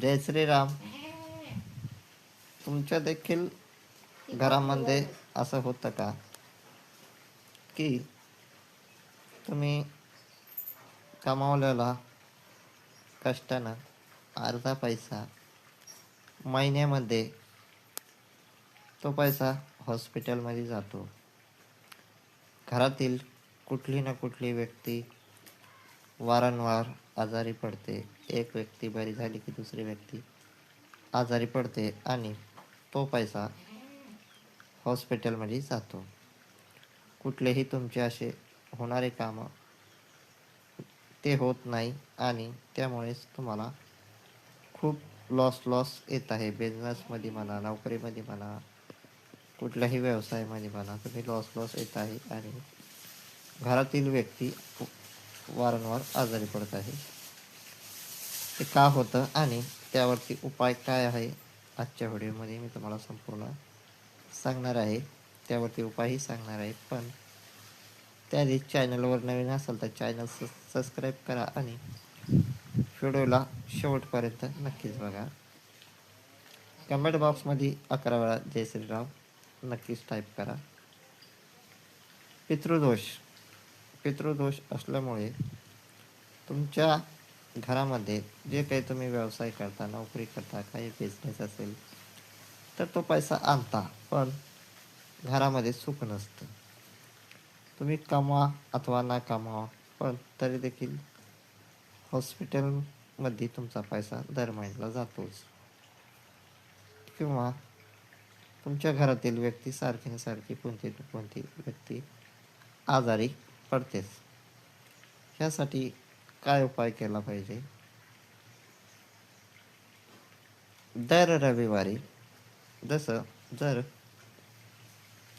जय श्रीराम. तुमच्या देखील घरामध्ये असं होतं का? की तुम्ही कमावलेला कष्टानं अर्धा पैसा महिन्यामध्ये तो पैसा हॉस्पिटलमध्ये जातो. घरातील कुठली ना कुठली व्यक्ती वारंवार आजारी पडते. एक व्यक्ती बरी झाली की दुसरी व्यक्ती आजारी पडते आणि तो पैसा हॉस्पिटलमध्ये जातो. कुठलेही तुमचे असे होणारे कामं ते होत नाही आणि त्यामुळेच तुम्हाला खूप लॉस लॉस येत आहे. बिझनेसमध्ये म्हणा नोकरीमध्ये म्हणा कुठल्याही व्यवसायामध्ये म्हणा तुम्ही लॉस लॉस येत आहे आणि घरातील व्यक्ती वारंवार आजारी पडत आहे. ते का होतं आणि त्यावरती उपाय काय आहे आजच्या व्हिडिओमध्ये मी तुम्हाला संपूर्ण सांगणार आहे. त्यावरती उपायही सांगणार आहे पण त्याआधी चॅनलवर नवीन असाल तर चॅनल स सबस्क्राईब करा आणि व्हिडिओला शेवटपर्यंत नक्कीच बघा. कमेंट बॉक्समध्ये अकरा वेळा जय श्रीराम नक्कीच टाईप करा. पितृदोष. पितृदोष असल्यामुळे तुमच्या घरामध्ये जे काही तुम्ही व्यवसाय करता नोकरी करता काही बिझनेस असेल तर तो पैसा आणता पण घरामध्ये सुख नसतं. तुम्ही कमवा अथवा ना कमावा पण तरी देखील हॉस्पिटलमध्ये तुमचा पैसा दर महिन्याला जातोच. किंवा तुमच्या घरातील व्यक्ती सारखी सारखी कोणती कोणती व्यक्ती आजारी पडतेच ह्यासाठी काय उपाय केला पाहिजे? दर रविवारी जसं जर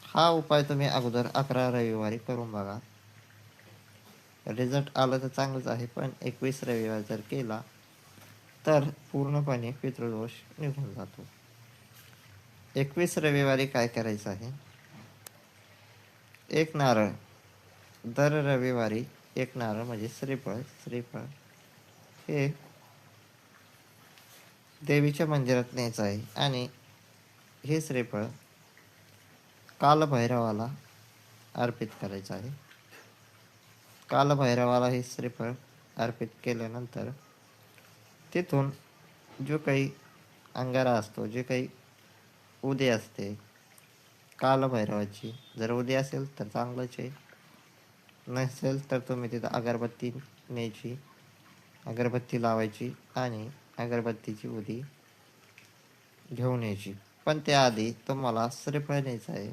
हा उपाय तुम्ही अगोदर अकरा रविवारी करून बघा. रिझल्ट आलं तर चांगलंच आहे पण एकवीस रविवार जर केला तर पूर्णपणे पितृदोष निघून जातो. एकवीस रविवारी काय करायचं आहे? एक नारळ. दर रविवारी एक नारळ म्हणजे श्रीफळ श्रीफळ हे देवीच्या मंदिरात न्यायचं आहे. आणि हे श्रीफळ कालभैरवाला अर्पित करायचं आहे. कालभैरवाला हे श्रीफळ अर्पित केल्यानंतर तिथून जो काही अंगारा असतो जे काही उदे असते कालभैरवाची जर उदी असेल तर चांगलंच आहे. नसेल तर तुम्ही तिथं अगरबत्ती न्यायची अगरबत्ती लावायची आणि अगरबत्तीची उदी घेऊन यायची. पण त्याआधी तुम्हाला श्रीफळ न्यायचं आहे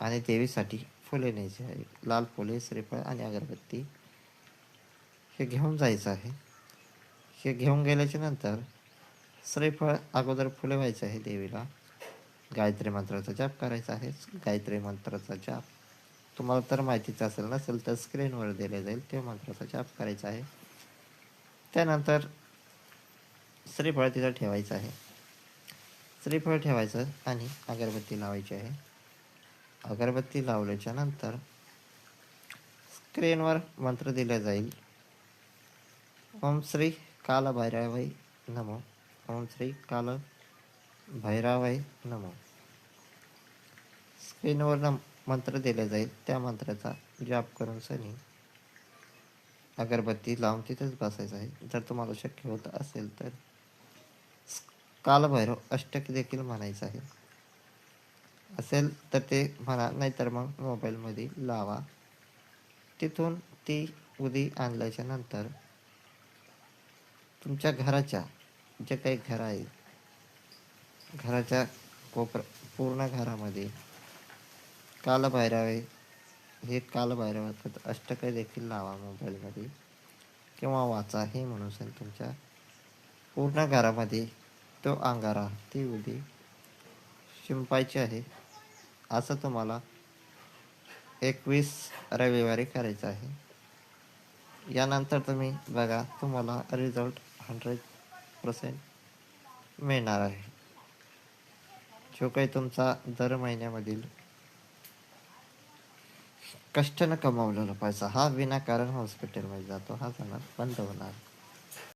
आणि देवीसाठी फुले न्यायची आहे. लाल फुले श्रीफळ आणि अगरबत्ती हे घेऊन जायचं आहे. हे घेऊन गेल्याच्यानंतर श्रीफळ अगोदर फुले व्हायचं आहे देवीला. गायत्री मंत्राचा जाप करायचा आहे. गायत्री मंत्राचा जाप तुम्हाला तर माहितीच असेल नसेल तर स्क्रीनवर दिले जाईल ते मंत्राचा जाप करायचा आहे. त्यानंतर श्रीफळ तिथं ठेवायचं आहे. श्रीफळ ठेवायचं आणि अगरबत्ती लावायची आहे. अगरबत्ती लावल्याच्या नंतर स्क्रीनवर मंत्र दिला जाईल. ओम श्री काल नमो. ओम श्री काल भैरावाई नमो स्क्रीनवर नम मंत्र दिले जाईल. त्या मंत्राचा जाप करून सनी अगरबत्ती लावून तिथेच बसायचं आहे. जर तुम्हाला शक्य होत असेल तर कालभैरव अष्टक देखील म्हणायचं आहे. असेल तर ते म्हणा नाहीतर मग मोबाईलमध्ये लावा. तिथून ती उदी आणल्याच्या नंतर तुमच्या घराच्या जे काही घर आहे घराच्या कोपर पूर्ण घरामध्ये कालभैरवे हे कालभैरवाचं अष्टक देखील लावा मोबाईलमध्ये किंवा वाचा हे म्हणून सांग तुमच्या पूर्ण घरामध्ये तो अंगारा ती उदी शिंपायची आहे. असं तुम्हाला एकवीस रविवारी करायचं आहे. यानंतर तुम्ही बघा तुम्हाला रिझल्ट हंड्रेड पर्सेंट मिळणार आहे. जो काही तुमचा दर महिन्यामधील कष्टानं कमावलेला पैसा हा विनाकारण हॉस्पिटलमध्ये जातो. हा जाणार बंद होणार.